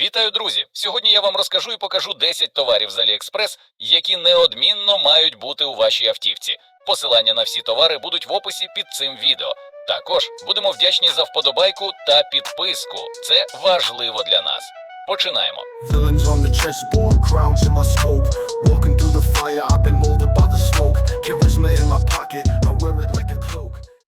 Вітаю, друзі! Сьогодні я вам розкажу і покажу 10 товарів з AliExpress, які неодмінно мають бути у вашій автівці. Посилання на всі товари будуть в описі під цим відео. Також будемо вдячні за вподобайку та підписку. Це важливо для нас. Починаємо.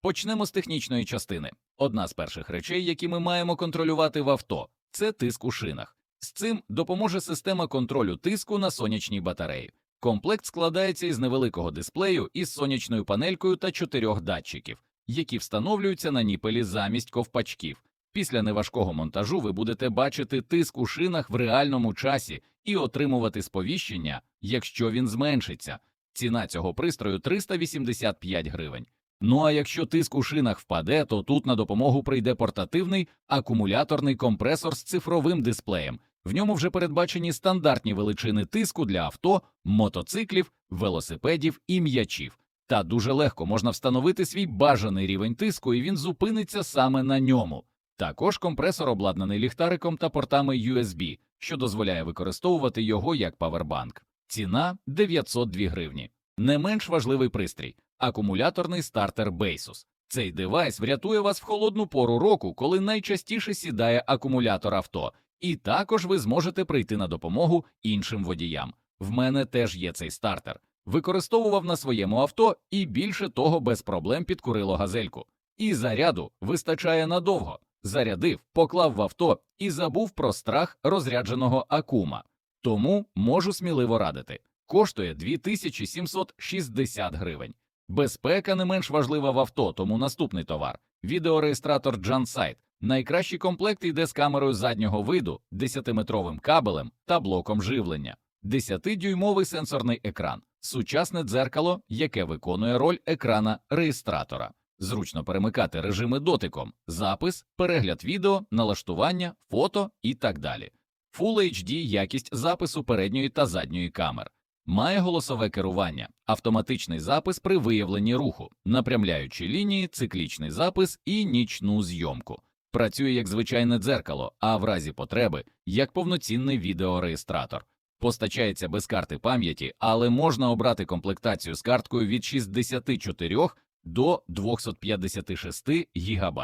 Почнемо з технічної частини. Одна з перших речей, які ми маємо контролювати в авто, це тиск у шинах. З цим допоможе система контролю тиску на сонячній батареї. Комплект складається із невеликого дисплею із сонячною панелькою та чотирьох датчиків, які встановлюються на ніпелі замість ковпачків. Після неважкого монтажу ви будете бачити тиск у шинах в реальному часі і отримувати сповіщення, якщо він зменшиться. Ціна цього пристрою 385 гривень. Ну а якщо тиск у шинах впаде, то тут на допомогу прийде портативний акумуляторний компресор з цифровим дисплеєм. В ньому вже передбачені стандартні величини тиску для авто, мотоциклів, велосипедів і м'ячів. Та дуже легко можна встановити свій бажаний рівень тиску, і він зупиниться саме на ньому. Також компресор обладнаний ліхтариком та портами USB, що дозволяє використовувати його як павербанк. Ціна 902 гривні. Не менш важливий пристрій акумуляторний стартер Basus. Цей девайс врятує вас в холодну пору року, коли найчастіше сідає акумулятор авто, і також ви зможете прийти на допомогу іншим водіям. В мене теж є цей стартер. Використовував на своєму авто і більше того без проблем підкурило газельку. І заряду вистачає надовго. Зарядив, поклав в авто і забув про страх розрядженого акума. Тому можу сміливо радити. Коштує 2760 гривень. Безпека не менш важлива в авто, тому наступний товар. Відеореєстратор JanSight. Найкращий комплект йде з камерою заднього виду, 10-метровим кабелем та блоком живлення, 10-дюймовий сенсорний екран, сучасне дзеркало, яке виконує роль екрана реєстратора. Зручно перемикати режими дотиком, запис, перегляд відео, налаштування, фото і так далі. Full HD якість запису передньої та задньої камер. Має голосове керування, автоматичний запис при виявленні руху, напрямляючі лінії, циклічний запис і нічну зйомку. Працює як звичайне дзеркало, а в разі потреби як повноцінний відеореєстратор. Постачається без карти пам'яті, але можна обрати комплектацію з карткою від 64 до 256 ГБ.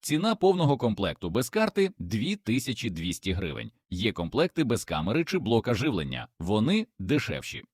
Ціна повного комплекту без карти 2200 гривень. Є комплекти без камери чи блока живлення, вони дешевші.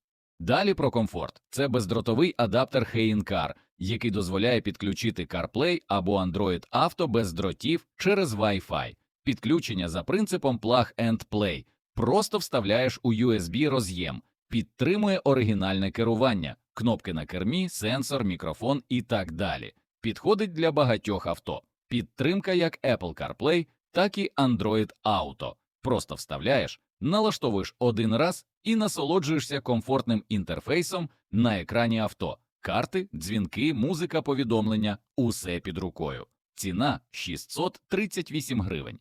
Далі про комфорт. Це бездротовий адаптер Car, який дозволяє підключити CarPlay або Android Auto без дротів через Wi-Fi. Підключення за принципом Plug and Play. Просто вставляєш у USB роз'єм, підтримує оригінальне керування, кнопки на кермі, сенсор, мікрофон і так далі. Підходить для багатьох авто. Підтримка як Apple CarPlay, так і Android Auto. Просто вставляєш, налаштовуєш один раз і насолоджуєшся комфортним інтерфейсом на екрані авто. Карти, дзвінки, музика, повідомлення усе під рукою. Ціна 638 гривень.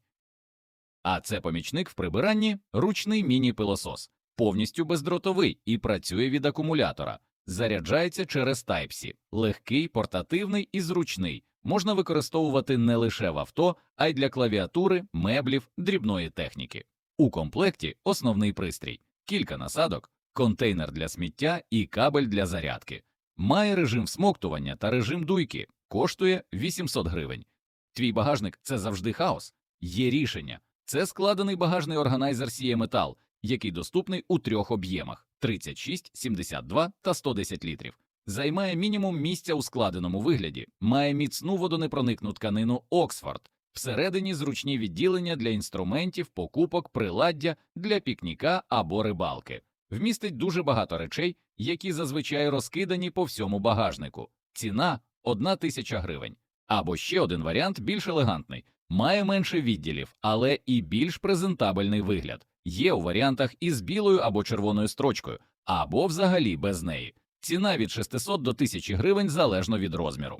А це помічник в прибиранні ручний міні-пилосос, повністю бездротовий і працює від акумулятора. Заряджається через Type-C, легкий, портативний і зручний. Можна використовувати не лише в авто, а й для клавіатури, меблів, дрібної техніки. У комплекті основний пристрій, кілька насадок, контейнер для сміття і кабель для зарядки. Має режим всмоктування та режим дуйки, коштує 800 гривень. Твій багажник це завжди хаос. Є рішення. Це складений багажний органайзер CE Metal, який доступний у трьох об'ємах 36, 72 та 110 літрів. Займає мінімум місця у складеному вигляді, має міцну водонепроникну тканину Оксфорд, всередині зручні відділення для інструментів, покупок, приладдя для пікніка або рибалки. Вмістить дуже багато речей, які зазвичай розкидані по всьому багажнику. Ціна 1 тисяча гривень. Або ще один варіант більш елегантний, має менше відділів, але і більш презентабельний вигляд. Є у варіантах із білою або червоною строчкою, або взагалі без неї. Ціна від 600 до 1000 гривень залежно від розміру.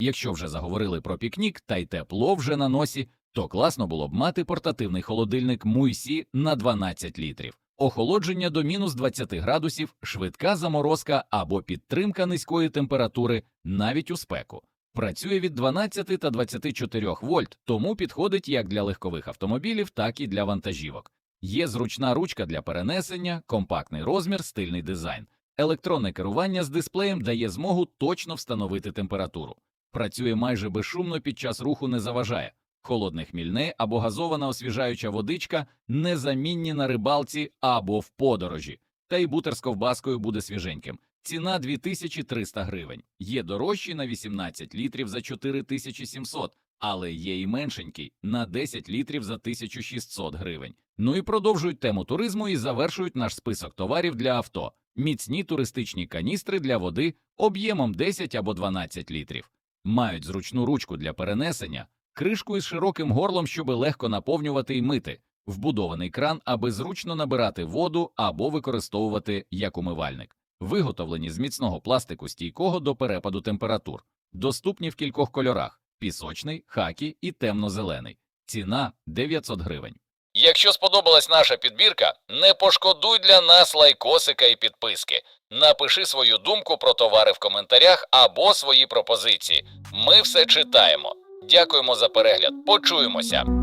Якщо вже заговорили про пікнік та й тепло вже на носі, то класно було б мати портативний холодильник Муйсі на 12 літрів, охолодження до мінус 20 градусів, швидка заморозка або підтримка низької температури навіть у спеку. Працює від 12 та 24 вольт, тому підходить як для легкових автомобілів, так і для вантажівок. Є зручна ручка для перенесення, компактний розмір, стильний дизайн. Електронне керування з дисплеєм дає змогу точно встановити температуру. Працює майже безшумно під час руху не заважає. Холодне хмільне або газована освіжаюча водичка незамінні на рибалці або в подорожі. Та й бутер з ковбаскою буде свіженьким. Ціна 2300 гривень. Є дорожчий на 18 літрів за 4700, але є і меншенький на 10 літрів за 1600 гривень. Ну і продовжують тему туризму і завершують наш список товарів для авто. Міцні туристичні каністри для води об'ємом 10 або 12 літрів. Мають зручну ручку для перенесення, кришку із широким горлом, щоб легко наповнювати і мити, вбудований кран, аби зручно набирати воду або використовувати як умивальник, виготовлені з міцного пластику стійкого до перепаду температур, доступні в кількох кольорах: пісочний, хакі і темно-зелений. Ціна 900 гривень. Якщо сподобалась наша підбірка, не пошкодуй для нас лайкосика і підписки. Напиши свою думку про товари в коментарях або свої пропозиції. Ми все читаємо. Дякуємо за перегляд. Почуємося.